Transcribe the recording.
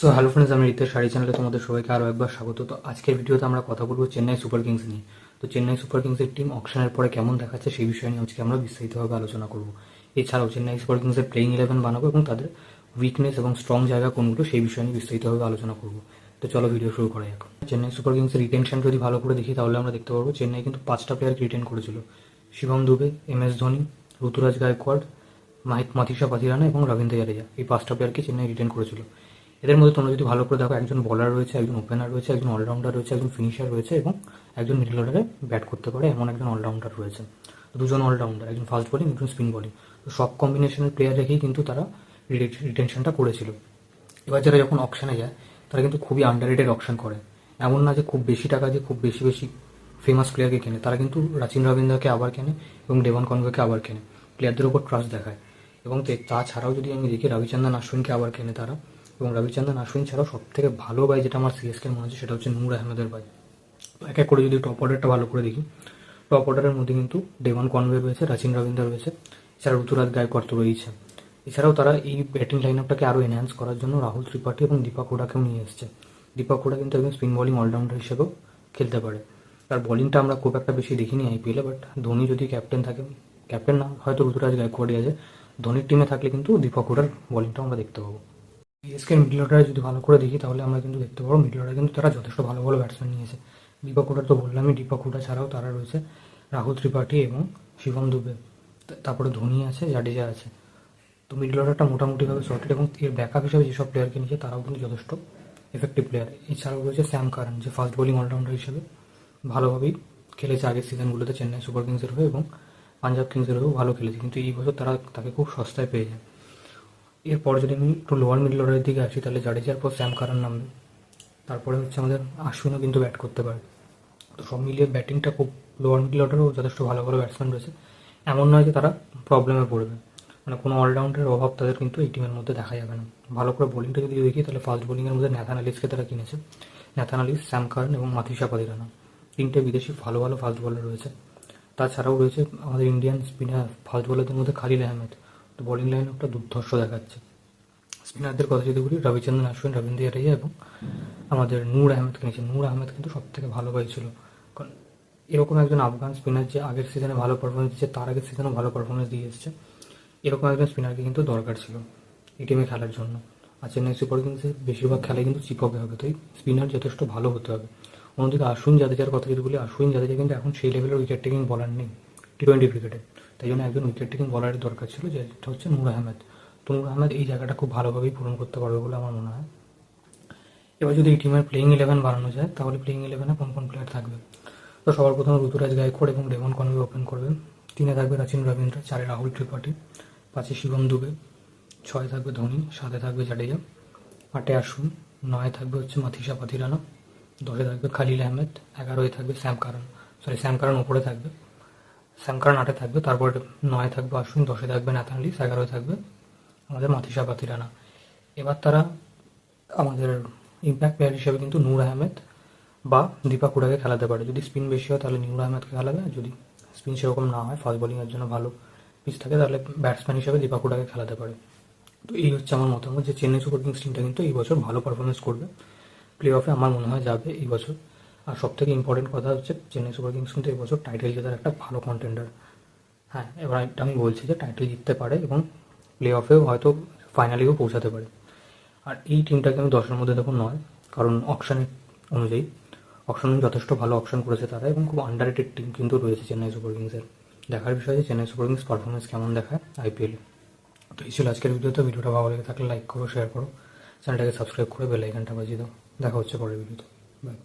So hello friends আমি রিতের শাড়ি চ্যানেলে তোমাদের সবাইকে আরও একবার স্বাগত। তো আজকের ভিডিওতে আমরা কথা বলব চেন্নাই সুপার কিংস নিয়ে। তো চেন্নাই সুপার কিংসের টিম অকশনের পরে কেমন দেখাচ্ছে সেই বিষয় নিয়ে আজকে আমরা বিস্তারিতভাবে আলোচনা করব। এছাড়াও চেন্নাই সুপার কিংসের প্লেইং ইলেভেন বানাবো এবং তাদের উইকনেস এবং স্ট্রং জায়গা কোনগুলো সেই বিষয় নিয়ে বিস্তারিতভাবে আলোচনা করব। তো চলো ভিডিও শুরু করা যাক। চেন্নাই সুপার কিংসের রিটেনশন যদি ভালো করে দেখি, তাহলে আমরা দেখতে পারব চেন্নাই কিন্তু পাঁচটা প্লেয়ারকে রিটেন করেছিল। শিবম দুবে এম এস ধোনি, ঋতুরাজ গায়কোয়াড় মাহিত মাথিসা পাথিরানা এবং রবীন্দ্র জাদেজা। এই পাঁচটা প্লেয়ারকে চেন্নাই রিটেন করেছিল। এদের মধ্যে তোমরা যদি ভালো করে দেখো, একজন বলার রয়েছে, একজন ওপেনার রয়েছে, একজন অলরাউন্ডার রয়েছে, একজন ফিনিশার রয়েছে এবং একজন মিডল অর্ডারে ব্যাট করতে পারে এমন একজন অলরাউন্ডার রয়েছে। দুজন অলরাউন্ডার একজন ফাস্ট বলিং একজন স্পিন বোলিং তো সব কম্বিনেশনের প্লেয়ার রেখেই কিন্তু তারা রিটেনশনটা করেছিল। এবার যারা যখন অকশনে যায়, তারা কিন্তু খুবই আন্ডার রেটেড অকশন করে। এমন না যে খুব বেশি টাকা দিয়ে খুব বেশি বেশি ফেমাস প্লেয়ারকে কেনে। তারা কিন্তু রাচিন রবীন্দ্রকে আবার কেনে এবং দেবন কনভেকে আবার কেনে। প্লেয়ারদের উপর ট্রাস্ট দেখায়। এবং তাছাড়াও যদি আমি দেখি, রবিচন্দ্রন আশ্বিনকে আবার কেনে তারা। এবং রবিচন্দ্রন আশ্বিন ছাড়াও সব থেকে ভালো বাই যেটা আমার সিএসকে মনে হচ্ছে সেটা হচ্ছে নূর আহমেদের বাই এক এক করে যদি টপ অর্ডারটা ভালো করে দেখি টপ অর্ডারের মধ্যে কিন্তু দেবন কনভে রয়েছে রাচিন রবীন্দ্র রয়েছে, এছাড়া ঋতুরাজ গায়কোয়াড় তো রয়েছে এছাড়াও তারা এই ব্যাটিং লাইন আপটাকে আরও এনহ্যান্স করার জন্য রাহুল ত্রিপাঠী এবং দীপক হুডাকেও নিয়ে এসছে। দীপক হুডা কিন্তু একজন স্পিন বলিং অলরাউন্ডার হিসেবেও খেলতে পারে। তার বোলিংটা আমরা খুব একটা বেশি দেখিনি আইপিএলে বাট ধোনি যদি ক্যাপ্টেন থাকে ক্যাপ্টেন না, হয়তো ঋতুরাজ গায়কোয়াড়ই আছে। ধোনির টিমে থাকলে কিন্তু দীপক হুডার বোলিংটা আমরা দেখতে পাবো। বিএসকে মিডল অর্ডারে যদি ভালো করে দেখি, তাহলে আমরা কিন্তু দেখতে পাবো মিডল অর্ডারে কিন্তু তারা যথেষ্ট ভালো ভালো ব্যাটসম্যান নিয়েছে। দীপক হুডার তো বললামই দীপক হুডা ছাড়াও তারা রয়েছে। রাহুল ত্রিপাঠী এবং শিবম দুবে তারপরে ধোনি আছে জাডেজা আছে। তো মিডল অর্ডারটা মোটামুটিভাবে সর্টেড এবং এর ব্যাকআপ হিসাবে যেসব প্লেয়ারকে নিয়েছে, তারাও কিন্তু যথেষ্ট এফেক্টিভ প্লেয়ার এছাড়াও রয়েছে স্যাম কারণ যে ফাস্ট বোলিং অলরাউন্ডার হিসেবে ভালোভাবেই খেলেছে আগের সিজনগুলোতে চেন্নাই সুপার কিংসের হয়ে এবং পাঞ্জাব কিংসের হয়েও ভালো খেলেছে। কিন্তু এই বছর তারা তাকে খুব সস্তায় পেয়ে যায়। এরপর যদি আমি একটু লোয়ার মিডল অর্ডারের দিকে আসি, তাহলে জাডেজার পর স্যাম কারণ নামবে। তারপরে হচ্ছে আমাদের আশ্বিনও কিন্তু ব্যাট করতে পারে। তো সব মিলিয়ে ব্যাটিংটা খুব লোয়ার মিডল অর্ডারেও যথেষ্ট ভালো ভালো ব্যাটসম্যান রয়েছে। এমন নয় যে তারা প্রবলেমে পড়বে। মানে কোনো অলরাউন্ডের অভাব তাদের কিন্তু এই টিমের মধ্যে দেখা যাবে না। ভালো করে বোলিংটা যদি দেখি, তাহলে ফাস্ট বোলিংয়ের মধ্যে ন্যাথান আলিসকে তারা কিনেছে। ন্যাথান আলিস স্যাম কার্ন এবং মাথিসা পাদিরানা তিনটে বিদেশি ভালো ভালো ফাস্ট বোলার রয়েছে। তাছাড়াও রয়েছে আমাদের ইন্ডিয়ান স্পিনার ফাস্ট বোলারদের মধ্যে খালিল আহমেদ তো বোলিং লাইন একটা দুর্ধর্ষ দেখাচ্ছে। স্পিনারদের কথা যদি বলি, রবিচন্দ্রন আশ্বিন রবীন্দ্র জাদেজা এবং আমাদের নূর আহমেদ কিনেছে নূর আহমেদ কিন্তু সব থেকে ভালো বয় ছিল। কারণ এরকম একজন আফগান স্পিনার যে আগের সিজনে ভালো পারফরমেন্স দিচ্ছে তার আগের সিজনে ভালো পারফরমেন্স দিয়ে এসছে, এরকম একজন স্পিনারকে কিন্তু দরকার ছিল এই টিমে খেলার জন্য। আর চেন্নাই সুপার কিংসের বেশিরভাগ খেলায় কিন্তু চিপ হবে হবে। তো এই স্পিনার যথেষ্ট ভালো হতে হবে। অন্যদিকে আশ্বিন জাদেজার কথা যদি বলি আশ্বিন জাদেজা কিন্তু এখন সেই লেভেলের উইকেট টেকিং বলার নেই টি টোয়েন্টি ক্রিকেটে তাই জন্য একজন উইকেট টেকিং বলারের দরকার ছিল যেটা হচ্ছে নূর আহমেদ। তো নূর আহমেদ এই জায়গাটা খুব ভালোভাবেই পূরণ করতে পারবে বলে আমার মনে হয়। এবার যদি এই টিমের প্লেইং ইলেভেন বানানো যায়, তাহলে প্লেইং ইলেভেনে কোন কোন প্লেয়ার থাকবে? তো সবার প্রথমে ঋতুরাজ গায়কোয়াড় এবং রেমন কনভে ওপেন করবেন। তিনে থাকবে রাচিন রবীন্দ্র, চারে রাহুল ত্রিপাঠী, পাঁচে শিবম দুবে, ছয় থাকবে ধোনি, সাতে থাকবে জাডেজা, আটে আশুন, নয় থাকবে হচ্ছে মাথিসা পাথিরানা দশে থাকবে খালিল আহমেদ, এগারোয় থাকবে স্যাম কারণ সরি স্যাম কারণ ওপরে থাকবে। স্যাম কারণ আটে থাকবে, তারপর নয় থাকবে আশুন দশে থাকবে নাথান লিস এগারোয় থাকবে। আমাদের মাথিসা পাথিরানা এবার তারা আমাদের ইম্প্যাক্ট প্লেয়ার হিসেবে কিন্তু নূর আহমেদ বা দীপক হুডাকে খেলাতে পারে। যদি স্পিন বেশি হয়, তাহলে নূর আহমেদকে খেলাবে। যদি স্পিন সেরকম না হয় ফাস্ট বোলিংয়ের জন্য ভালো পিচ থাকে, তাহলে ব্যাটসম্যান হিসেবে দীপক হুডাকে খেলাতে পারে। তো এই হচ্ছে আমার মতামত যে, চেন্নাই সুপার কিংস টিমটা কিন্তু এই বছর ভালো পারফরমেন্স করবে। প্লে অফে আমার মনে হয় যাবে এই বছর। আর সব থেকে ইম্পর্টেন্ট কথা হচ্ছে চেন্নাই সুপার কিংস কিন্তু এই বছর টাইটেল জেতার একটা ভালো কন্টেন্ডার হ্যাঁ এবার এটা আমি বলছি যে টাইটেল জিততে পারে এবং প্লে অফেও হয়তো ফাইনালেও পৌঁছাতে পারে। আর এই টিমটাকে আমি দশের মধ্যে দেখুন নয়, কারণ অপশানের অনুযায়ী অপশন যথেষ্ট ভালো অপশন করেছে তারা এবং খুব আন্ডারেটেড টিম কিন্তু রয়েছে চেন্নাই সুপার কিংসের। দেখার বিষয় যে চেন্নাই সুপার কিংস পারফরমেন্স কেমন দেখায় আইপিএলে তো এই ছিল আজকের ভিডিওতে, ভিডিওটা ভালো লেগে থাকলে লাইক করো শেয়ার করো চ্যানেলটাকে সাবস্ক্রাইব করে বেল আইকনটা বাজিয়ে দাও। দেখা হচ্ছে পরের ভিডিওতে। বাই